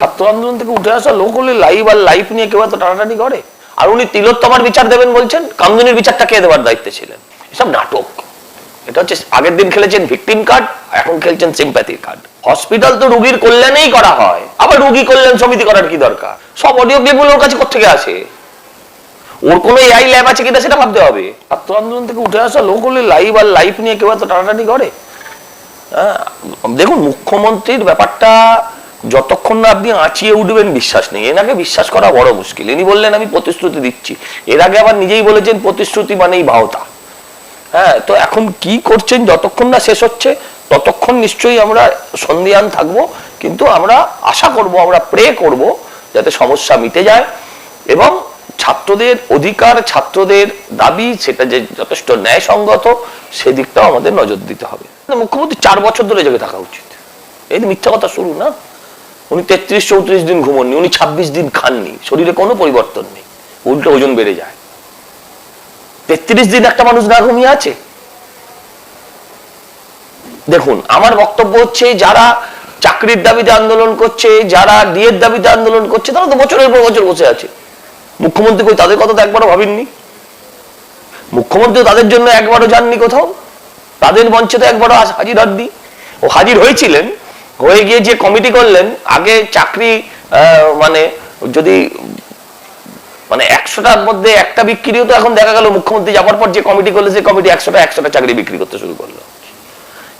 ছাত্র আন্দোলন থেকে উঠে আসা লোক হলে লাইভ আর লাইফ নিয়ে কেউ এত টানাটানি করে? আর উনি তিলোত্তমার বিচার দেবেন বলছেন কামদুনির বিচারটা কে দেওয়ার দায়িত্বে ছিলেন? এসব নাটক। এটা হচ্ছে আগের দিন খেলেছেন ভিকটিম কার্ড এখন খেলছেন সিম্প্যাথির কার্ড হসপিটাল তো রুগীর কল্যাণেই করা হয়। আবার রুগী কল্যাণ সমিতি করার কি দরকার? সব অডিও ক্লিপগুলো ওর কাছে কোথেকে আসে? ওর কোনো এআই ল্যাব আছে কিনা সেটা ভাবতে হবে। ছাত্র আন্দোলন থেকে উঠে আসা লোক হলে লাইভ আর লাইফ নিয়ে কেউ এত টানাটানি করে? হ্যাঁ, দেখুন মুখ্যমন্ত্রীর ব্যাপারটা যতক্ষণ না আপনি আঁচিয়ে উঠবেন, বিশ্বাস নেই। এনাকে বিশ্বাস করা বড় মুশকিল। ইনি বললেন, আমি প্রতিশ্রুতি দিচ্ছি। এর আগে আবার নিজেই বলেছেন, প্রতিশ্রুতি মানেই ভাওতা হ্যাঁ তো এখন কি করছেন, যতক্ষণ না শেষ হচ্ছে, ততক্ষণ নিশ্চয়ই আমরা সন্ধিয়ান থাকব। কিন্তু আমরা আশা করব, আমরা প্রে করব যাতে সমস্যা মিটে যায় এবং ছাত্রদের অধিকার, ছাত্রদের দাবি, সেটা যে যথেষ্ট ন্যায়সঙ্গত, সেদিকটাও আমাদের নজর দিতে হবে। মুখ্যমন্ত্রী চার বছর ধরে জেগে থাকা উচিত। এই মিথ্যা কথা শুরু না। উনি তেত্রিশ, চৌত্রিশ দিন ঘুমননি, উনি ছাব্বিশ দিন খাননি, শরীরে কোনো পরিবর্তন নেই, উল্টো ওজন বেড়ে যায়। তেত্রিশ দিন একটা মানুষ না ঘুমিয়ে আছে? দেখুন, আমার বক্তব্য হচ্ছে যারা চাকরির দাবিতে আন্দোলন করছে, যারা ডিএর দাবিতে আন্দোলন করছে, তারা তো বছরের পর বছর বসে আছে। মুখ্যমন্ত্রী কই তাদের কথা তো একবারও ভাবেননি? মুখ্যমন্ত্রী তাদের জন্য একবারও যাননি কোথাও? তাদের মঞ্চে তো একবারও হাজির হননি। ও হাজির হয়েছিলেন হয়ে গিয়ে যে কমিটি করলেন, আগে চাকরি মানে যদি মানে একশোটার মধ্যে একটা বিক্রি হতো এখন দেখা গেল মুখ্যমন্ত্রী যাওয়ার পর যে কমিটি করল, সেই কমিটি একশোটা একশোটা চাকরি বিক্রি করতে শুরু করল।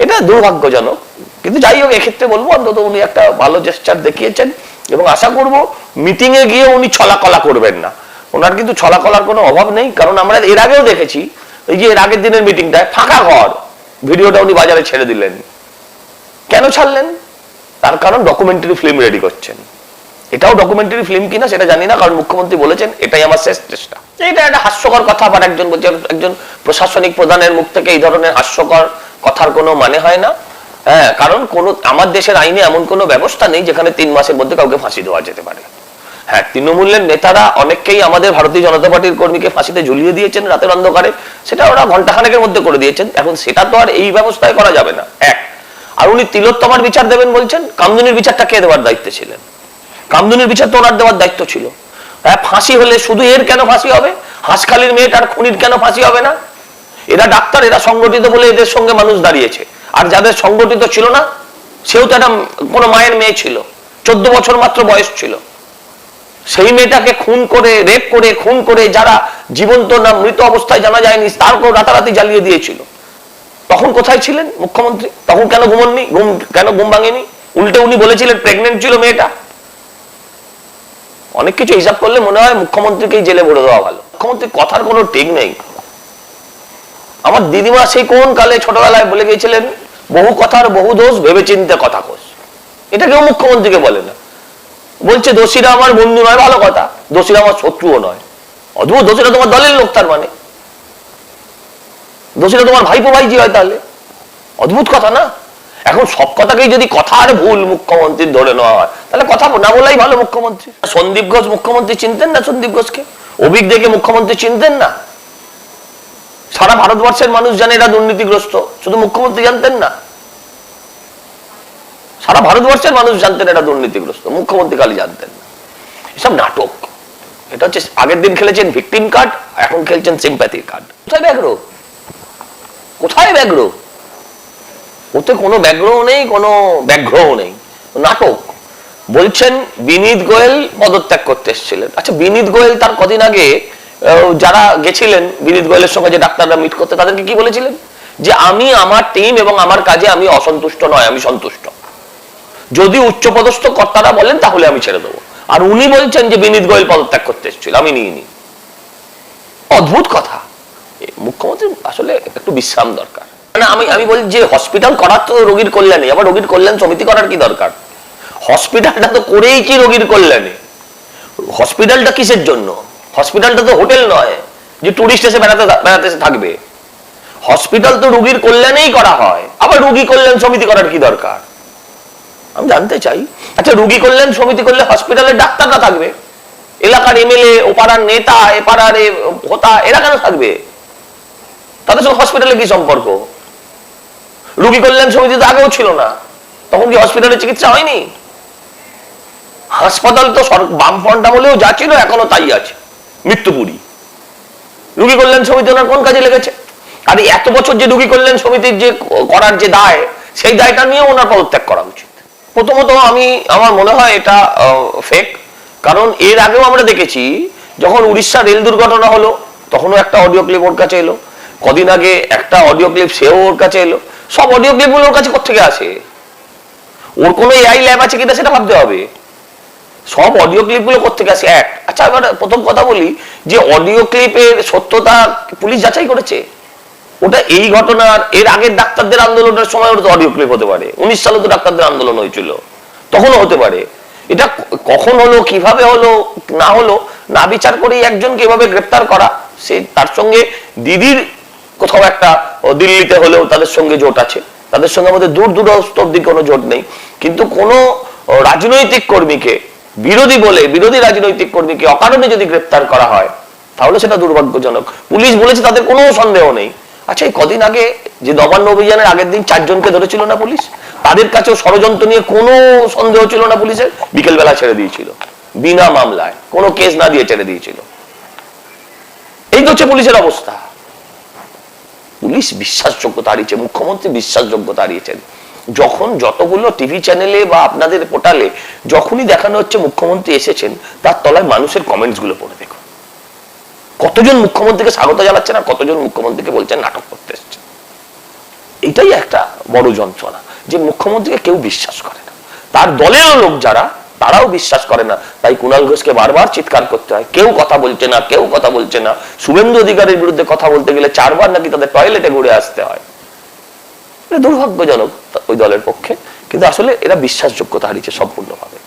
এটা দুর্ভাগ্যজনক। কিন্তু যাই হোক, এক্ষেত্রে বলব, অন্তত উনি একটা ভালো জেস্টার দেখিয়েছেন এবং আশা করব মিটিং এ গিয়ে উনি ছলাকলা করবেন না। ওনার কিন্তু ছলাকলার কোনো অভাব নেই, কারণ আমরা এর আগেও দেখেছি, এই যে এর আগের দিনের মিটিংটায় ফাঁকা ঘর, ভিডিওটা উনি বাজারে ছেড়ে দিলেন। কেন ছাড়লেন? তার কারণ ডকুমেন্টারি ফিল্ম রেডি করছেন। এটাও ডকুমেন্টারি ফিল্ম কিনা সেটা জানি না, কারণ মুখ্যমন্ত্রী বলেছেন, এটাই আমার শেষ চেষ্টা। এটা একটা হাস্যকর কথা, আবার একজন বলছে, একজন প্রশাসনিক প্রধানের মুখ থেকে এই ধরনের হাস্যকর কথার কোনো মানে হয় না। হ্যাঁ কারণ কোন, আমার দেশের আইনে এমন কোনো ব্যবস্থা নেই যেখানে তিন মাসের মধ্যে কাউকে ফাঁসি দেওয়া যেতে পারে। হ্যাঁ তৃণমূলের নেতারা অনেককেই আমাদের ভারতীয় জনতা পার্টির কর্মীকে ফাঁসিতে ঝুলিয়ে দিয়েছেন রাতের অন্ধকারে। সেটা ওরা ঘন্টাখানেকের মধ্যে করে দিয়েছেন। এখন সেটা তো আর এই ব্যবস্থায় করা যাবে না। এক আর উনি তিলোত্তমার বিচার দেবেন বলছেন, কামদুনির বিচারটা কে দেওয়ার দায়িত্বে ছিলেন? কামদুনির বিচার তো ওনার দেওয়ার দায়িত্ব ছিল। হ্যাঁ ফাঁসি হলে শুধু এর কেন ফাঁসি হবে? হাঁসখালির মেয়েটার খুনির কেন ফাঁসি হবে না? এরা ডাক্তার, এরা সংগঠিত বলে এদের সঙ্গে মানুষ দাঁড়িয়েছে। আর যাদের সংগঠিত ছিল না, সেও তো একটা কোনো মায়ের মেয়ে ছিল। চোদ্দ বছর মাত্র বয়স ছিল। সেই মেয়েটাকে খুন করে, রেপ করে, খুন করে যারা জীবন্ত না মৃত অবস্থায় জানা যায়নি তারকেও রাতারাতি জ্বালিয়ে দিয়েছিল। তখন কোথায় ছিলেন মুখ্যমন্ত্রী? তখন কেন ঘুমননি? ঘুম কেন ঘুম ভাঙেনি? উল্টে উনি বলেছিলেন প্রেগনেন্ট ছিল মেয়েটা। অনেক কিছু হিসাব করলে মনে হয় মুখ্যমন্ত্রীকেই জেলে ভরে দেওয়া ভালো। মুখ্যমন্ত্রী কথার কোনো ঠিক নেই। আমার দিদিমা সেই কোন কালে ছোটবেলায় বলে গিয়েছিলেন, বহু কথার বহু দোষ ভেবে চিনতে কথা কোষ। এটা কেউ মুখ্যমন্ত্রীকে বলে না। বলছে, দোষীরা আমার বন্ধু নয়, ভালো কথা। দোষীরা আমার শত্রুও নয়। অদ্ভুত, দোষীরা তোমার দলের লোক, তার মানে। দোষীরা তোমার ভাইপো ভাইজি হয় তাহলে। অদ্ভুত কথা না? এখন সব কথাকেই যদি কথার ভুল মুখ্যমন্ত্রীর ধরে নেওয়া হয়, তাহলে কথা না বলাই ভালো মুখ্যমন্ত্রী। সন্দীপ ঘোষ মুখ্যমন্ত্রী চিনতেন না সন্দীপ ঘোষকে? অভিক দেখে মুখ্যমন্ত্রী চিনতেন না? সারা ভারতবর্ষের মানুষ জানে এরা দুর্নীতিগ্রস্ত, শুধু মুখ্যমন্ত্রী জানতেন না? সারা ভারতবর্ষের মানুষ জানতেন এটা দুর্নীতিগ্রস্ত, মুখ্যমন্ত্রী খালি জানতেন না। এসব নাটক। এটা হচ্ছে আগের দিন খেলেছেন ভিকটিম কার্ড এখন খেলছেন সিম্প্যাথির কার্ড কোথায় ব্যাঘ্র? কোথায় ব্যাঘ্র? ওতে কোনো ব্যাঘ্রও নেই, কোনো ব্যাঘ্রও নেই। নাটক। বলছেন বিনীত গোয়েল পদত্যাগ করতে এসেছিলেন। আচ্ছা বিনীত গোয়েল তার কদিন আগে যারা গেছিলেন বিনীত গোয়েলের সঙ্গে যে ডাক্তাররা মিট করতে, তাদেরকে কি বলেছিলেন? যে আমি আমার টিম এবং আমার কাজে আমি অসন্তুষ্ট নয়, আমি সন্তুষ্ট। যদি উচ্চপদস্থ কর্তারা বলেন, তাহলে আমি ছেড়ে দেবো। আর উনি বলছেন যে বিনীত গোয়েল পদত্যাগ করতে এসেছিল, আমি নিইনি। অদ্ভুত কথা। মুখ্যমন্ত্রী আসলে একটু বিশ্রাম দরকার। মানে আমি আমি বলি যে হসপিটাল করার তো রোগীর কল্যাণে আবার রোগীর কল্যাণ সমিতি করার কি দরকার? হসপিটালটা তো করেই কি রোগীর কল্যাণে? হসপিটালটা কিসের জন্য? হসপিটালটা তো হোটেল নয়, যে টুরিস্ট এসে বেড়াতে বেড়াতে থাকবে। হসপিটাল তো রোগীর কল্যাণেই করা হয়, আবার রোগী কল্যাণ সমিতি করার কি দরকার? আমি জানতে চাই। আচ্ছা রোগী কল্যাণ সমিতি করলে হসপিটালের ডাক্তাররা থাকবে? এলাকার এমএলএ ও পাড়ার নেতা এ পাড়ার এ হোতা এরা কেন থাকবে? তাদের সঙ্গে হসপিটালে কি সম্পর্ক? রুগী কল্যাণ সমিতি তো আগেও ছিল না। তখন কি হসপিটালে চিকিৎসা হয়নি? হাসপাতাল তো বামফ্রন্ট আমলেও যা ছিল, এখনও তাই আছে। মৃত্যুপুরী। রুগী কল্যাণ সমিতি ওনার কোন কাজে লেগেছে? আর এত বছর যে রুগী কল্যাণ সমিতির যে করার যে দায়, সেই দায়টা নিয়ে ওনার পদত্যাগ করা উচিত। প্রথমত আমি, আমার মনে হয় এটা ফেক কারণ এর আগেও আমরা দেখেছি, যখন উড়িষ্যা রেল দুর্ঘটনা হলো, তখনও একটা অডিও ক্লিপ ওর কাছে এলো। কদিন আগে একটা অডিও ক্লিপ সেও ওর কাছে এলো। সব অডিও ক্লিপগুলো ওর কাছে কোথেকে আসে? ওর কোনো এআই ল্যাব আছে কিনা সেটা ভাবতে হবে। সব অডিও ক্লিপগুলো কোথেকে আসে? এক। আচ্ছা এবার প্রথম কথা বলি যে অডিও ক্লিপের সত্যতা পুলিশ যাচাই করেছে? ওটা এই ঘটনার এর আগের ডাক্তারদের আন্দোলনের সময় ওটা অডিও ক্লিপ হতে পারে। উনিশ সালে তো ডাক্তারদের আন্দোলন হয়েছিল। তখনও হতে পারে। এটা কখন হলো, কীভাবে হলো, না হলো, না বিচার করেই একজনকে এভাবে গ্রেপ্তার করা, সে তার সঙ্গে দিদির কোথাও একটা দিল্লিতে হলেও তাদের সঙ্গে জোট আছে। তাদের সঙ্গে আমাদের দূর দূরস্থ অব্দি কোনো জোট নেই। কিন্তু কোনো রাজনৈতিক কর্মীকে, বিরোধী বলে বিরোধী রাজনৈতিক কর্মীকে অকারণে যদি গ্রেপ্তার করা হয়, তাহলে সেটা দুর্ভাগ্যজনক। পুলিশ বলেছে তাদের কোনো সন্দেহ নেই। আচ্ছা এই কদিন আগে যে নবান্ন অভিযানের আগের দিন চারজনকে ধরেছিল না পুলিশ? তাদের কাছেও ষড়যন্ত্র নিয়ে কোনো সন্দেহ ছিল না পুলিশের? বিকেলবেলা ছেড়ে দিয়েছিল। বিনা মামলায়। কোনো কেস না দিয়ে ছেড়ে দিয়েছিল। এই তো হচ্ছে পুলিশের অবস্থা। পুলিশ বিশ্বাসযোগ্যতা হারিয়েছে মুখ্যমন্ত্রী বিশ্বাসযোগ্যতা হারিয়েছেন যখন যতগুলো টিভি চ্যানেলে বা আপনাদের পোর্টালে যখনই দেখানো হচ্ছে মুখ্যমন্ত্রী এসেছেন, তার তলায় মানুষের কমেন্টসগুলো পড়ে দেখুন। কতজন মুখ্যমন্ত্রীকে স্বাগত জানাচ্ছেন আর কতজন মুখ্যমন্ত্রীকে বলছেন নাটক করতে এসছেন এটাই একটা বড় যন্ত্রণা যে মুখ্যমন্ত্রীকে কেউ বিশ্বাস করে না। তার দলের লোক যারা তারাও বিশ্বাস করে না। তাই কুণাল ঘোষকে বারবার চিৎকার করতে হয়। কেউ কথা বলছে না, কেউ কথা বলছে না। শুভেন্দু অধিকারীর বিরুদ্ধে কথা বলতে গেলে চারবার নাকি তাদের টয়লেটে ঘুরে আসতে হয়। দুর্ভাগ্যজনক ওই দলের পক্ষে। কিন্তু আসলে এরা বিশ্বাসযোগ্যতা হারিয়েছে সম্পূর্ণভাবে।